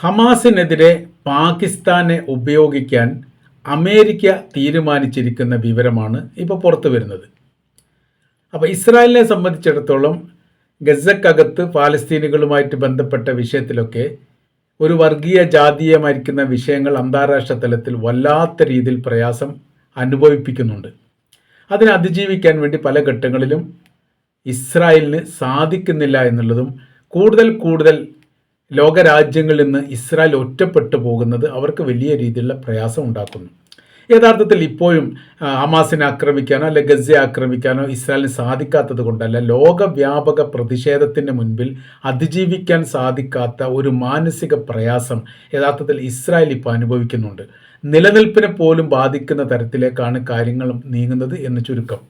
ഹമാസിനെതിരെ പാകിസ്ഥാനെ ഉപയോഗിക്കാൻ അമേരിക്ക തീരുമാനിച്ചിരിക്കുന്ന വിവരമാണ് ഇപ്പോൾ പുറത്തു വരുന്നത്. അപ്പോൾ ഇസ്രായേലിനെ സംബന്ധിച്ചിടത്തോളം ഗസക്കകത്ത് പാലസ്തീനുകളുമായിട്ട് ബന്ധപ്പെട്ട വിഷയത്തിലൊക്കെ ഒരു വർഗീയ ജാതീയമായിരിക്കുന്ന വിഷയങ്ങൾ അന്താരാഷ്ട്ര തലത്തിൽ വല്ലാത്ത രീതിയിൽ പ്രയാസം അനുഭവിപ്പിക്കുന്നുണ്ട്. അതിനെ അതിജീവിക്കാൻ വേണ്ടി പല ഘട്ടങ്ങളിലും ഇസ്രായേലിന് സാധിക്കുന്നില്ല എന്നുള്ളതും കൂടുതൽ കൂടുതൽ ലോകരാജ്യങ്ങളിൽ നിന്ന് ഇസ്രായേൽ ഒറ്റപ്പെട്ടു പോകുന്നത് അവർക്ക് വലിയ രീതിയിലുള്ള പ്രയാസം ഉണ്ടാക്കുന്നു. യഥാർത്ഥത്തിൽ ഇപ്പോഴും ഹമാസിനെ ആക്രമിക്കാനോ അല്ലെ ഗസയെ ആക്രമിക്കാനോ ഇസ്രായേലിന് സാധിക്കാത്തത് കൊണ്ടല്ല. ലോകവ്യാപക പ്രതിഷേധത്തിന് മുൻപിൽ അതിജീവിക്കാൻ സാധിക്കാത്ത ഒരു മാനസിക പ്രയാസം യഥാർത്ഥത്തിൽ ഇസ്രായേൽ ഇപ്പോൾ അനുഭവിക്കുന്നുണ്ട്. നിലനിൽപ്പിനെ പോലും ബാധിക്കുന്ന തരത്തിലേക്കാണ് കാര്യങ്ങൾ നീങ്ങുന്നത് എന്ന് ചുരുക്കം.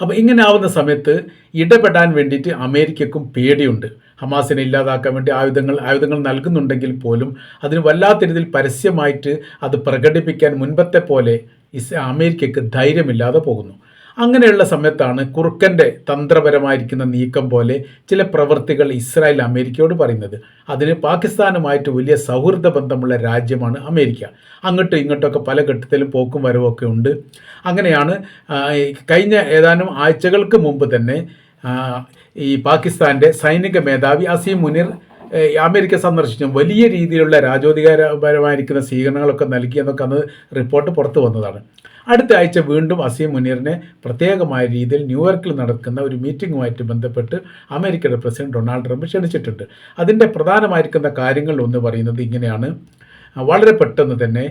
അപ്പോൾ ഇങ്ങനെ ആവുന്ന സമയത്ത് ഇടപെടാൻ വേണ്ടിയിട്ട് അമേരിക്കക്കും പേടിയുണ്ട്. ഹമാസിനെ ഇല്ലാതാക്കാൻ വേണ്ടി ആയുധങ്ങൾ ആയുധങ്ങൾ നൽകുന്നുണ്ടെങ്കിൽ പോലും അതിന് വല്ലാത്ത രീതിയിൽ പരസ്യമായിട്ട് അത് പ്രകടിപ്പിക്കാൻ മുൻപത്തെ പോലെ ഇസ് അമേരിക്കയ്ക്ക് ധൈര്യമില്ലാതെ പോകുന്നു. അങ്ങനെയുള്ള സമയത്താണ് കുറുക്കന്റെ തന്ത്രപരമായിരിക്കുന്ന നീക്കം പോലെ ചില പ്രവൃത്തികൾ ഇസ്രായേൽ അമേരിക്കയോട് പറയുന്നത്. അതിന് പാകിസ്ഥാനുമായിട്ട് വലിയ സൗഹൃദ ബന്ധമുള്ള രാജ്യമാണ് അമേരിക്ക. അങ്ങോട്ടും ഇങ്ങോട്ടൊക്കെ പല ഘട്ടത്തിലും പോക്കും വരവൊക്കെ ഉണ്ട്. അങ്ങനെയാണ് കഴിഞ്ഞ ഏതാനും ആഴ്ചകൾക്ക് മുമ്പ് തന്നെ ഈ പാകിസ്ഥാന്റെ സൈനിക മേധാവി അസീം മുനിർ അമേരിക്ക സന്ദർശിച്ചു. വലിയ രീതിയിലുള്ള രാജോധികാരപരമായിരിക്കുന്ന സ്വീകരണങ്ങളൊക്കെ നൽകി എന്നൊക്കെ അന്ന് റിപ്പോർട്ട് പുറത്തു വന്നതാണ്. അടുത്ത ആഴ്ച വീണ്ടും അസീം മുനീറിനെ പ്രത്യേകമായ രീതിയിൽ ന്യൂയോർക്കിൽ നടക്കുന്ന ഒരു മീറ്റിങ്ങുമായിട്ട് ബന്ധപ്പെട്ട് അമേരിക്കയുടെ പ്രസിഡന്റ് ഡൊണാൾഡ് ട്രംപ് ക്ഷണിച്ചിട്ടുണ്ട്. അതിന്റെ പ്രധാനമായിരിക്കുന്ന കാര്യങ്ങൾ ഒന്ന് പറയുന്നത് ഇങ്ങനെയാണ്. വളരെ പെട്ടെന്ന് തന്നെ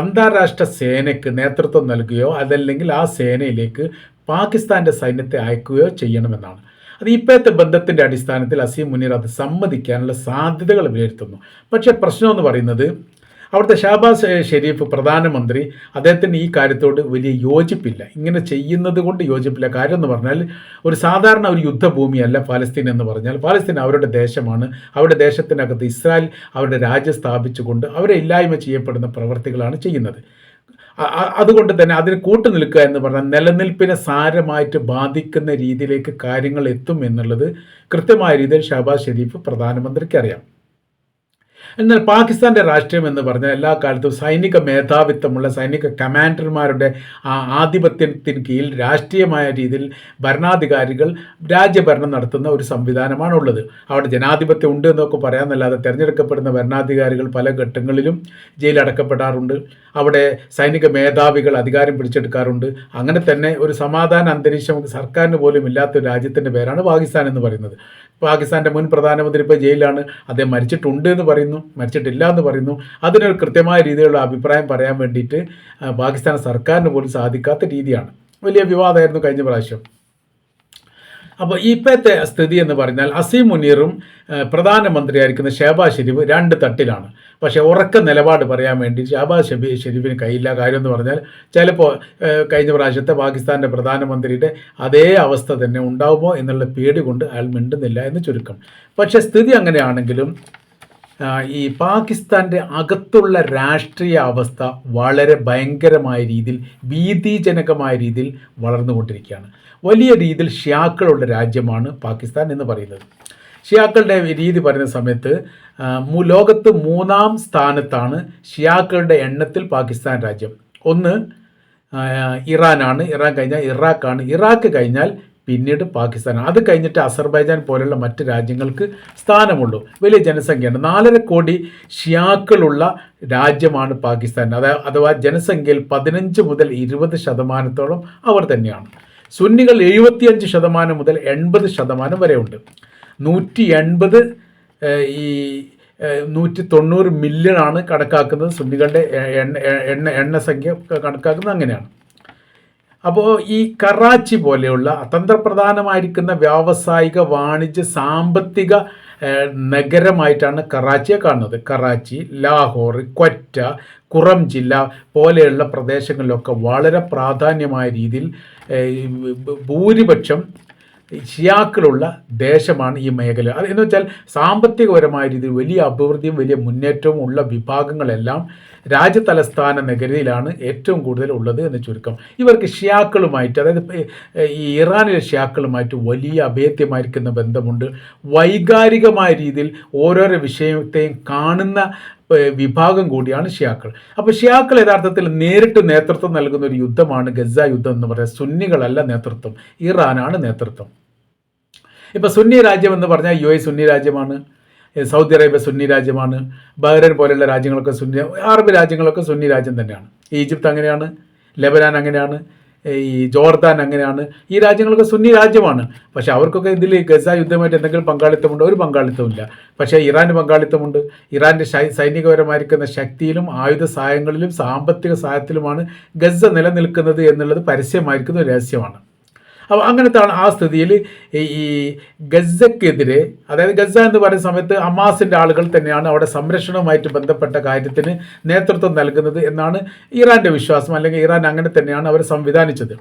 അന്താരാഷ്ട്ര സേനയ്ക്ക് നേതൃത്വം നൽകുകയോ അതല്ലെങ്കിൽ ആ സേനയിലേക്ക് പാകിസ്ഥാന്റെ സൈന്യത്തെ അയക്കുകയോ ചെയ്യണമെന്നാണ്. അത് ഇപ്പോഴത്തെ ബന്ധത്തിന്റെ അടിസ്ഥാനത്തിൽ അസീം മുനീർ അത് സമ്മതിക്കാനുള്ള സാധ്യതകൾ വിലയിരുത്തുന്നു. പക്ഷേ പ്രശ്നം എന്ന് പറയുന്നത് അവിടുത്തെ ഷാബാസ് ഷെരീഫ് പ്രധാനമന്ത്രി അദ്ദേഹത്തിന് ഈ കാര്യത്തോട് വലിയ യോജിപ്പില്ല. ഇങ്ങനെ ചെയ്യുന്നത് കൊണ്ട് യോജിപ്പില്ല. കാര്യം എന്ന് പറഞ്ഞാൽ ഒരു സാധാരണ ഒരു യുദ്ധഭൂമിയല്ല പാലസ്തീൻ എന്ന് പറഞ്ഞാൽ. പാലസ്തീൻ അവരുടെ ദേശമാണ്. അവരുടെ ദേശത്തിനകത്ത് ഇസ്രായേൽ അവരുടെ രാജ്യം സ്ഥാപിച്ചുകൊണ്ട് അവരെ ഇല്ലായ്മ ചെയ്യപ്പെടുന്ന പ്രവർത്തികളാണ് ചെയ്യുന്നത്. അതുകൊണ്ട് തന്നെ അതിന് കൂട്ടു നിൽക്കുക എന്ന് പറഞ്ഞാൽ നിലനിൽപ്പിനെ സാരമായിട്ട് ബാധിക്കുന്ന രീതിയിലേക്ക് കാര്യങ്ങൾ എത്തും എന്നുള്ളത് കൃത്യമായ രീതിയിൽ ഷഹബാസ് ഷെരീഫ് പ്രധാനമന്ത്രിക്ക് അറിയാം. എന്നാൽ പാകിസ്ഥാന്റെ രാഷ്ട്രീയം എന്ന് പറഞ്ഞാൽ എല്ലാ കാലത്തും സൈനിക മേധാവിത്വമുള്ള സൈനിക കമാൻഡർമാരുടെ ആ ആധിപത്യത്തിന് കീഴിൽ രാഷ്ട്രീയമായ രീതിയിൽ ഭരണാധികാരികൾ രാജ്യഭരണം നടത്തുന്ന ഒരു സംവിധാനമാണുള്ളത്. അവിടെ ജനാധിപത്യം ഉണ്ട് എന്നൊക്കെ പറയാമെന്നല്ലാതെ തിരഞ്ഞെടുക്കപ്പെടുന്ന ഭരണാധികാരികൾ പല ഘട്ടങ്ങളിലും ജയിലടക്കപ്പെടാറുണ്ട്. അവിടെ സൈനിക മേധാവികൾ അധികാരം പിടിച്ചെടുക്കാറുണ്ട്. അങ്ങനെ തന്നെ ഒരു സമാധാന അന്തരീക്ഷം സർക്കാരിന് പോലും ഇല്ലാത്ത രാജ്യത്തിന്റെ പേരാണ് പാകിസ്ഥാൻ എന്ന് പറയുന്നത്. പാകിസ്ഥാന്റെ മുൻ പ്രധാനമന്ത്രി ഇപ്പോൾ ജയിലിലാണ്. അദ്ദേഹം മരിച്ചിട്ടുണ്ട് എന്ന് പറയുന്നു മരിച്ചിട്ടില്ല എന്ന് പറയുന്നു. അതിനൊരു കൃത്യമായ രീതിയിലുള്ള അഭിപ്രായം പറയാൻ വേണ്ടിയിട്ട് പാകിസ്ഥാൻ സർക്കാരിന് പോലും സാധിക്കാത്ത രീതിയാണ്. വലിയ വിവാദമായിരുന്നു കഴിഞ്ഞ പ്രാവശ്യം. അപ്പോൾ ഇപ്പോഴത്തെ സ്ഥിതി എന്ന് പറഞ്ഞാൽ അസീം മുനീറും പ്രധാനമന്ത്രി പ്രധാനമന്ത്രിയായിരിക്കുന്ന ഷേബാ ഷെരീഫ് രണ്ട് തട്ടിലാണ്. പക്ഷേ ഉറക്ക നിലപാട് പറയാൻ വേണ്ടി ഷഹബാസ് ഷെബി ഷെരീഫിന് കയ്യില്ല കാര്യം എന്ന് പറഞ്ഞാൽ ചിലപ്പോൾ കഴിഞ്ഞ പ്രാവശ്യത്തെ പാകിസ്ഥാന്റെ പ്രധാനമന്ത്രിയുടെ അതേ അവസ്ഥ തന്നെ ഉണ്ടാവുമോ എന്നുള്ള പേടി കൊണ്ട് അയാൾ മിണ്ടുന്നില്ല എന്ന് ചുരുക്കം. പക്ഷേ സ്ഥിതി അങ്ങനെയാണെങ്കിലും ഈ പാകിസ്ഥാന്റെ അകത്തുള്ള രാഷ്ട്രീയ അവസ്ഥ വളരെ ഭയങ്കരമായ രീതിയിൽ ഭീതിജനകമായ രീതിയിൽ വളർന്നുകൊണ്ടിരിക്കുകയാണ്. വലിയ രീതിയിൽ ഷിയാക്കളുള്ള രാജ്യമാണ് പാകിസ്ഥാൻ എന്ന് പറയുന്നത്. ഷിയാക്കളുടെ രീതി പറയുന്ന സമയത്ത് ലോകത്ത് മൂന്നാം സ്ഥാനത്താണ് ഷിയാക്കളുടെ എണ്ണത്തിൽ പാകിസ്ഥാൻ രാജ്യം. ഒന്ന് ഇറാനാണ്. ഇറാൻ കഴിഞ്ഞാൽ ഇറാഖാണ്. ഇറാഖ് കഴിഞ്ഞാൽ പിന്നീട് പാകിസ്ഥാൻ. അത് കഴിഞ്ഞിട്ട് അസർബൈജാൻ പോലെയുള്ള മറ്റ് രാജ്യങ്ങൾക്ക് സ്ഥാനമുള്ളൂ. വലിയ ജനസംഖ്യയാണ് നാലര കോടി ഷിയാക്കളുള്ള രാജ്യമാണ് പാകിസ്ഥാൻ. അതായത് അഥവാ ജനസംഖ്യയിൽ പതിനഞ്ച് മുതൽ ഇരുപത് ശതമാനത്തോളം അവർ തന്നെയാണ്. സുന്നികൾ എഴുപത്തിയഞ്ച് ശതമാനം മുതൽ എൺപത് ശതമാനം വരെ ഉണ്ട് നൂറ്റി എൺപത് ഈ നൂറ്റി തൊണ്ണൂറ് മില്യൺ ആണ് കണക്കാക്കുന്നത്. സുന്നികളുടെ എണ്ണ എണ്ണ എണ്ണ സംഖ്യ കണക്കാക്കുന്നത് അങ്ങനെയാണ്. അപ്പോൾ ഈ കറാച്ചി പോലെയുള്ള തന്ത്രപ്രധാനമായിരിക്കുന്ന വ്യാവസായിക വാണിജ്യ സാമ്പത്തിക നഗരമായിട്ടാണ് കറാച്ചിയെ കാണുന്നത്. കറാച്ചി ലാഹോർ ക്വറ്റ കുറം ജില്ല പോലെയുള്ള പ്രദേശങ്ങളിലൊക്കെ വളരെ പ്രാധാന്യമായ രീതിയിൽ ഭൂരിപക്ഷം ഷിയാക്കളുള്ള ദേശമാണ് ഈ മേഖല. അത് എന്ന് വെച്ചാൽ സാമ്പത്തികപരമായ രീതിയിൽ വലിയ അഭിവൃദ്ധിയും വലിയ മുന്നേറ്റവും ഉള്ള വിഭാഗങ്ങളെല്ലാം രാജ്യതലസ്ഥാന നഗരിയിലാണ് ഏറ്റവും കൂടുതൽ ഉള്ളത് എന്ന് ചുരുക്കം. ഇവർക്ക് ഷിയാക്കളുമായിട്ട് അതായത് ഈ ഇറാനിലെ ഷിയാക്കളുമായിട്ട് വലിയ അഭേദ്യമായിരിക്കുന്ന ബന്ധമുണ്ട്. വൈകാരികമായ രീതിയിൽ ഓരോരോ വിഷയത്തെയും കാണുന്ന വിഭാഗം കൂടിയാണ് ഷിയാക്കൾ. അപ്പോൾ ഷിയാക്കൾ യഥാർത്ഥത്തിൽ നേരിട്ട് നേതൃത്വം നൽകുന്ന ഒരു യുദ്ധമാണ് ഗസ യുദ്ധം എന്ന് പറയുന്നത് സുന്നികളല്ല നേതൃത്വം. ഇറാനാണ് നേതൃത്വം. ഇപ്പോൾ സുന്നി രാജ്യം എന്ന് പറഞ്ഞാൽ യു എ സുന്നി രാജ്യമാണ്. സൗദി അറേബ്യ സുന്നി രാജ്യമാണ്. ബഹ്റൈൻ പോലെയുള്ള രാജ്യങ്ങളൊക്കെ സുന്നി അറബ് രാജ്യങ്ങളൊക്കെ സുന്നി രാജ്യം തന്നെയാണ്. ഈജിപ്ത് അങ്ങനെയാണ്. ലെബനാൻ അങ്ങനെയാണ്. ഈ ജോർദാൻ അങ്ങനെയാണ്. ഈ രാജ്യങ്ങളൊക്കെ സുന്നി രാജ്യമാണ്. പക്ഷെ അവർക്കൊക്കെ ഇതിൽ ഗസ യുദ്ധമായിട്ട് എന്തെങ്കിലും പങ്കാളിത്തമുണ്ടോ? ഒരു പങ്കാളിത്തമില്ല പക്ഷേ ഇറാന് പങ്കാളിത്തമുണ്ട്. ഇറാന്റെ സൈനികപരമായിരിക്കുന്ന ശക്തിയിലും ആയുധ സഹായങ്ങളിലും സാമ്പത്തിക സഹായത്തിലുമാണ് ഗസ നിലനിൽക്കുന്നത് എന്നുള്ളത് പരസ്യമായിരിക്കുന്ന ഒരു രഹസ്യമാണ്. അപ്പോൾ അങ്ങനത്തെ ആ സ്ഥിതിയിൽ ഈ ഗസക്കെതിരെ അതായത് ഗസ എന്ന് പറയുന്ന സമയത്ത് അമാസിന്റെ ആളുകൾ തന്നെയാണ് അവിടെ സംരക്ഷണവുമായിട്ട് ബന്ധപ്പെട്ട കാര്യത്തിന് നേതൃത്വം നൽകുന്നത് എന്നാണ് ഇറാന്റെ വിശ്വാസം അല്ലെങ്കിൽ ഇറാൻ അങ്ങനെ തന്നെയാണ് അവർ സംവിധാനിച്ചത്.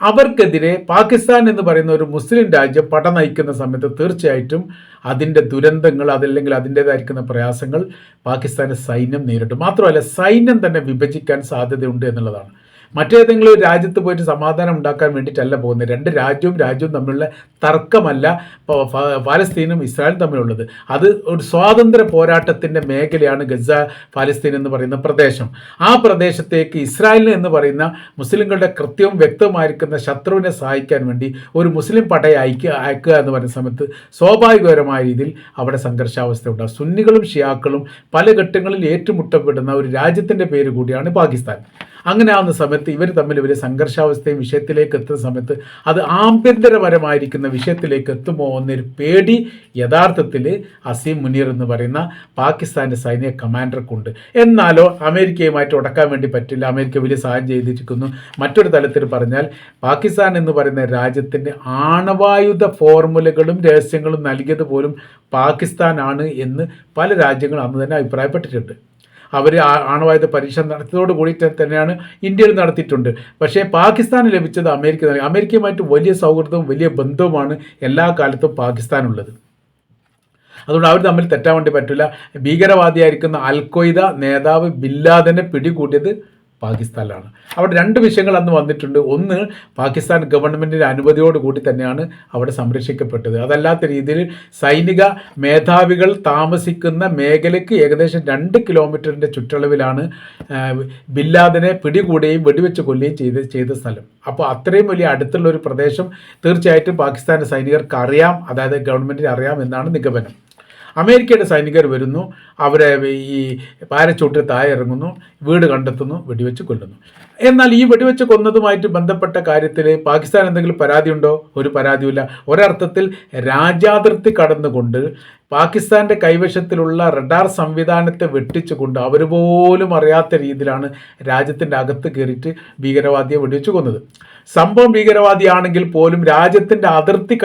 അവർക്കെതിരെ പാകിസ്ഥാൻ എന്ന് പറയുന്ന ഒരു മുസ്ലിം രാജ്യം പട നയിക്കുന്ന സമയത്ത് തീർച്ചയായിട്ടും അതിന്റെ ദുരന്തങ്ങൾ അതല്ലെങ്കിൽ അതിന്റേതായിരിക്കുന്ന പ്രയാസങ്ങൾ പാകിസ്ഥാന്റെ സൈന്യം നേരിട്ടു മാത്രമല്ല സൈന്യം തന്നെ വിഭജിക്കാൻ സാധ്യതയുണ്ട് എന്നുള്ളതാണ്. മറ്റേതെങ്കിലും രാജ്യത്ത് പോയിട്ട് സമാധാനം ഉണ്ടാക്കാൻ വേണ്ടിയിട്ടല്ല പോകുന്നത്. രണ്ട് രാജ്യവും രാജ്യവും തമ്മിലുള്ള തർക്കമല്ല പാലസ്തീനും ഇസ്രായേലും തമ്മിലുള്ളത്. അത് ഒരു സ്വാതന്ത്ര്യ പോരാട്ടത്തിന്റെ മേഖലയാണ് ഗസ പാലസ്തീൻ എന്ന് പറയുന്ന പ്രദേശം. ആ പ്രദേശത്തേക്ക് ഇസ്രായേലിന് എന്ന് പറയുന്ന മുസ്ലിങ്ങളുടെ കൃത്യവും വ്യക്തമായിരിക്കുന്ന ശത്രുവിനെ സഹായിക്കാൻ വേണ്ടി ഒരു മുസ്ലിം പടയെ അയക്കുക അയക്കുക എന്ന് പറയുന്ന സമയത്ത് സ്വാഭാവികപരമായ രീതിയിൽ അവിടെ സംഘർഷാവസ്ഥ ഉണ്ടാകും സുന്നികളും ഷിയാക്കളും പല ഘട്ടങ്ങളിൽ ഏറ്റുമുട്ടപ്പെടുന്ന ഒരു രാജ്യത്തിന്റെ പേര് കൂടിയാണ് പാകിസ്ഥാൻ. അങ്ങനെ ആവുന്ന സമയത്ത് ഇവർ തമ്മിൽ ഇവർ സംഘർഷാവസ്ഥയും വിഷയത്തിലേക്ക് എത്തുന്ന സമയത്ത് അത് ആഭ്യന്തരപരമായിരിക്കുന്ന വിഷയത്തിലേക്ക് എത്തുമോ എന്നൊരു പേടി യഥാർത്ഥത്തിൽ അസീം മുനീർ എന്ന് പറയുന്ന പാകിസ്ഥാന്റെ സൈനിക കമാൻഡർക്കുണ്ട്. എന്നാലോ അമേരിക്കയുമായിട്ട് ഉടക്കാൻ വേണ്ടി പറ്റില്ല. അമേരിക്ക വലിയ സഹായം ചെയ്തിരിക്കുന്നു. മറ്റൊരു തലത്തിൽ പറഞ്ഞാൽ പാകിസ്ഥാൻ എന്ന് പറയുന്ന രാജ്യത്തിന്റെ ആണവായുധ ഫോർമുലകളും രഹസ്യങ്ങളും നൽകിയത് പോലും പാകിസ്ഥാനാണ് എന്ന് പല രാജ്യങ്ങളും അന്ന് തന്നെ അഭിപ്രായപ്പെട്ടിട്ടുണ്ട്. അവർ ആണവായുധ പരീക്ഷ നടത്തിയതോട് കൂടി തന്നെയാണ് ഇന്ത്യയിൽ നടത്തിയിട്ടുണ്ട്. പക്ഷേ പാകിസ്ഥാന് ലഭിച്ചത് അമേരിക്ക അമേരിക്കയുമായിട്ട് വലിയ സൗഹൃദവും വലിയ ബന്ധവുമാണ് എല്ലാ കാലത്തും പാകിസ്ഥാനുള്ളത്. അതുകൊണ്ട് അവർ തമ്മിൽ തെറ്റാൻ വേണ്ടി പറ്റില്ല. ഭീകരവാദിയായിരിക്കുന്ന അൽഖ്വയ്ദ നേതാവ് ബില്ലാദനെ പിടികൂടിയത് പാകിസ്ഥാനിലാണ്. അവിടെ രണ്ട് വിഷയങ്ങൾ അന്ന് വന്നിട്ടുണ്ട്. ഒന്ന് പാകിസ്ഥാൻ ഗവൺമെന്റിന്റെ അനുമതിയോട് കൂടി തന്നെയാണ് അവിടെ സംരക്ഷിക്കപ്പെട്ടത്. അതല്ലാത്ത രീതിയിൽ സൈനിക മേധാവികൾ താമസിക്കുന്ന മേഖലയ്ക്ക് ഏകദേശം രണ്ട് കിലോമീറ്ററിന്റെ ചുറ്റളവിലാണ് ബില്ലാദിനെ പിടികൂടുകയും വെടിവെച്ച് കൊല്ലുകയും ചെയ്ത് ചെയ്ത സ്ഥലം. അപ്പോൾ അത്രയും വലിയ അടുത്തുള്ള ഒരു പ്രദേശം തീർച്ചയായിട്ടും പാകിസ്ഥാൻ സൈനികർക്ക് അറിയാം അതായത് ഗവൺമെന്റിന് അറിയാം എന്നാണ് നിഗമനം. അമേരിക്കയുടെ സൈനികർ വരുന്നു. അവരെ ഈ പാരച്ചൂട്ടിൽ താഴെ ഇറങ്ങുന്നു വീട് കണ്ടെത്തുന്നു വെടിവെച്ച് കൊല്ലുന്നു. എന്നാൽ ഈ വെടിവെച്ച് കൊന്നതുമായിട്ട് ബന്ധപ്പെട്ട കാര്യത്തിൽ പാകിസ്ഥാൻ എന്തെങ്കിലും പരാതിയുണ്ടോ? ഒരു പരാതിയില്ല ഒരർത്ഥത്തിൽ രാജ്യാതിർത്തി കടന്നുകൊണ്ട് പാകിസ്ഥാന്റെ കൈവശത്തിലുള്ള റഡാർ സംവിധാനത്തെ വെട്ടിച്ചുകൊണ്ട് അവർ പോലും അറിയാത്ത രീതിയിലാണ് രാജ്യത്തിന്റെ അകത്ത് കയറിയിട്ട് ഭീകരവാദിയെ വെടിവെച്ചു കൊന്നത് സംഭവം ഭീകരവാദിയാണെങ്കിൽ പോലും രാജ്യത്തിന്റെ അതിർത്തി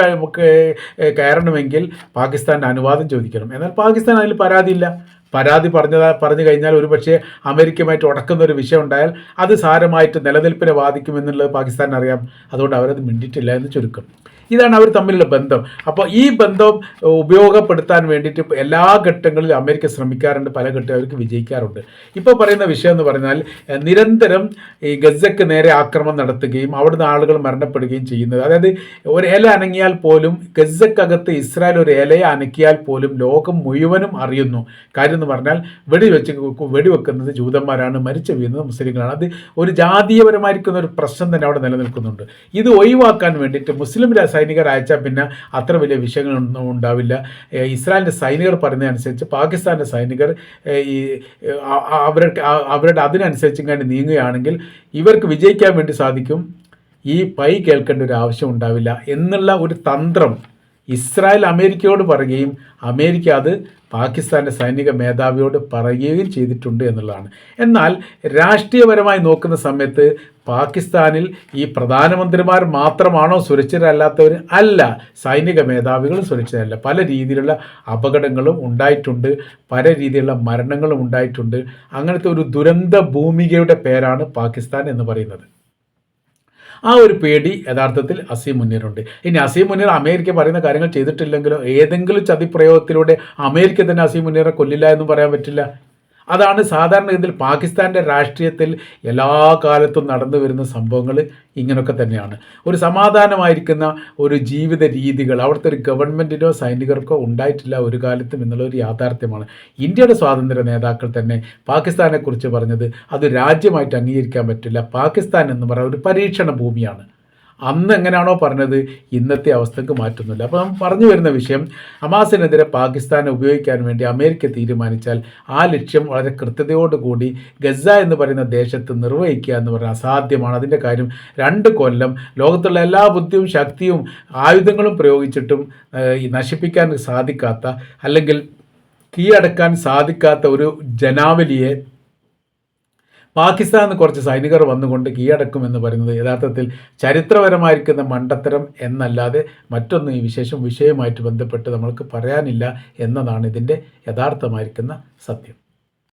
കയറണമെങ്കിൽ പാകിസ്ഥാന്റെ അനുവാദം ചോദിക്കണം. എന്നാൽ പാകിസ്ഥാൻ അതിൽ പരാതിയില്ല. പരാതി പറഞ്ഞതാ പറഞ്ഞു കഴിഞ്ഞാൽ ഒരു പക്ഷേ അമേരിക്കയുമായിട്ട് ഉടക്കുന്ന ഒരു വിഷയം ഉണ്ടായാൽ അത് സാരമായിട്ട് നിലനിൽപ്പിനെ ബാധിക്കുമെന്നുള്ളത് പാകിസ്ഥാൻ അറിയാം അതുകൊണ്ട് അവരത് മിണ്ടിയിട്ടില്ല എന്ന് ചുരുക്കം. ഇതാണ് അവർ തമ്മിലുള്ള ബന്ധം. അപ്പോൾ ഈ ബന്ധം ഉപയോഗപ്പെടുത്താൻ വേണ്ടിയിട്ട് എല്ലാ ഘട്ടങ്ങളിലും അമേരിക്ക ശ്രമിക്കാറുണ്ട് പല ഘട്ടം അവർക്ക് വിജയിക്കാറുണ്ട്. ഇപ്പോൾ പറയുന്ന വിഷയം എന്ന് പറഞ്ഞാൽ നിരന്തരം ഈ ഗസക്ക് നേരെ ആക്രമണം നടത്തുകയും അവിടുന്ന് ആളുകൾ മരണപ്പെടുകയും ചെയ്യുന്നത്. അതായത് ഒരു ഇല അനങ്ങിയാൽ പോലും ഗസക്കകത്ത് ഇസ്രായേൽ ഒരു ഇലയെ അനക്കിയാൽ പോലും ലോകം മുഴുവനും അറിയുന്നു. കാര്യം എന്ന് പറഞ്ഞാൽ വെടിവെച്ച് വെടിവെക്കുന്നത് ജൂതന്മാരാണ് മരിച്ചു വീഴുന്നത് മുസ്ലിങ്ങളാണ്. അത് ഒരു ജാതീയപരമായിരിക്കുന്ന ഒരു പ്രശ്നം തന്നെ അവിടെ നിലനിൽക്കുന്നുണ്ട്. ഇത് ഒഴിവാക്കാൻ വേണ്ടിയിട്ട് മുസ്ലിം സൈനികർ അയച്ചാൽ പിന്നെ അത്ര വലിയ വിഷയങ്ങളൊന്നും ഉണ്ടാവില്ല. ഇസ്രായേലിന്റെ സൈനികർ പറയുന്നതനുസരിച്ച് പാകിസ്ഥാന്റെ സൈനികർ ഈ അവരുടെ അവരുടെ അതിനനുസരിച്ച് കണ്ട് നീങ്ങുകയാണെങ്കിൽ ഇവർക്ക് വിജയിക്കാൻ വേണ്ടി സാധിക്കും. ഈ പൈ കേൾക്കേണ്ട ഒരു ആവശ്യം ഉണ്ടാവില്ല എന്നുള്ള ഒരു തന്ത്രം ഇസ്രായേൽ അമേരിക്കയോട് പറയുകയും അമേരിക്ക അത് പാകിസ്ഥാന്റെ സൈനിക മേധാവിയോട് പറയുകയും ചെയ്തിട്ടുണ്ട് എന്നുള്ളതാണ്. എന്നാൽ രാഷ്ട്രീയപരമായി നോക്കുന്ന സമയത്ത് പാകിസ്ഥാനിൽ ഈ പ്രധാനമന്ത്രിമാർ മാത്രമാണോ സുരക്ഷിതരല്ലാത്തവർ അല്ല സൈനിക മേധാവികളും സുരക്ഷിതരല്ല. പല രീതിയിലുള്ള അപകടങ്ങളും ഉണ്ടായിട്ടുണ്ട്. പല രീതിയിലുള്ള മരണങ്ങളും ഉണ്ടായിട്ടുണ്ട്. അങ്ങനത്തെ ഒരു ദുരന്ത ഭൂമികയുടെ പേരാണ് പാകിസ്ഥാൻ എന്ന് പറയുന്നത്. ആ ഒരു പേടി യഥാർത്ഥത്തിൽ അസീം മുനീറുണ്ട്. ഇനി അസീം മുനീർ അമേരിക്ക പറയുന്ന കാര്യങ്ങൾ ചെയ്തിട്ടില്ലെങ്കിലും? ഏതെങ്കിലും ചതിപ്രയോഗത്തിലൂടെ അമേരിക്ക തന്നെ അസീം മുനീറെ കൊല്ലില്ല എന്നും പറയാൻ പറ്റില്ല? അതാണ് സാധാരണഗതിയിൽ പാകിസ്ഥാന്റെ രാഷ്ട്രീയത്തിൽ എല്ലാ കാലത്തും നടന്നു വരുന്ന സംഭവങ്ങൾ ഇങ്ങനെയൊക്കെ തന്നെയാണ്. ഒരു സമാധാനമായിരിക്കുന്ന ഒരു ജീവിത രീതികൾ അവിടുത്തെ ഒരു ഗവൺമെന്റിനോ സൈനികർക്കോ ഉണ്ടായിട്ടില്ല ഒരു കാലത്തും എന്നുള്ള ഒരു യാഥാർത്ഥ്യമാണ്. ഇന്ത്യയുടെ സ്വാതന്ത്ര്യ നേതാക്കൾ തന്നെ പാകിസ്ഥാനെക്കുറിച്ച് പറഞ്ഞത് അത് രാജ്യമായിട്ട് അംഗീകരിക്കാൻ പറ്റില്ല. പാകിസ്ഥാൻ എന്ന് പറയുന്ന ഒരു പരീക്ഷണ ഭൂമിയാണ്. അന്ന് എങ്ങനെയാണോ പറഞ്ഞത് ഇന്നത്തെ അവസ്ഥക്ക് മാറ്റുന്നില്ല അപ്പോൾ നമ്മൾ പറഞ്ഞു വരുന്ന വിഷയം ഹമാസിനെതിരെ പാകിസ്ഥാനെ ഉപയോഗിക്കാൻ വേണ്ടി അമേരിക്ക തീരുമാനിച്ചാൽ ആ ലക്ഷ്യം വളരെ കൃത്യതയോടുകൂടി ഗസ എന്ന് പറയുന്ന ദേശത്ത് നിർവഹിക്കുക എന്ന് പറഞ്ഞാൽ അസാധ്യമാണ്. അതിന്റെ കാര്യം രണ്ട് കൊല്ലം ലോകത്തുള്ള എല്ലാ ബുദ്ധിയും ശക്തിയും ആയുധങ്ങളും പ്രയോഗിച്ചിട്ടും നശിപ്പിക്കാൻ സാധിക്കാത്ത അല്ലെങ്കിൽ കീഴടക്കാൻ സാധിക്കാത്ത ഒരു ജനാവലിയെ പാകിസ്ഥാനിൽ കുറച്ച് സൈനികർ വന്നുകൊണ്ട് കീഴടക്കുമെന്ന് പറയുന്നത് യഥാർത്ഥത്തിൽ ചരിത്രപരമായിരിക്കുന്ന മണ്ടത്തരം എന്നല്ലാതെ മറ്റൊന്നും ഈ വിശേഷം വിഷയവുമായിട്ട് ബന്ധപ്പെട്ട് നമ്മൾക്ക് പറയാനില്ല എന്നതാണ് ഇതിന്റെ യഥാർത്ഥമായിരിക്കുന്ന സത്യം.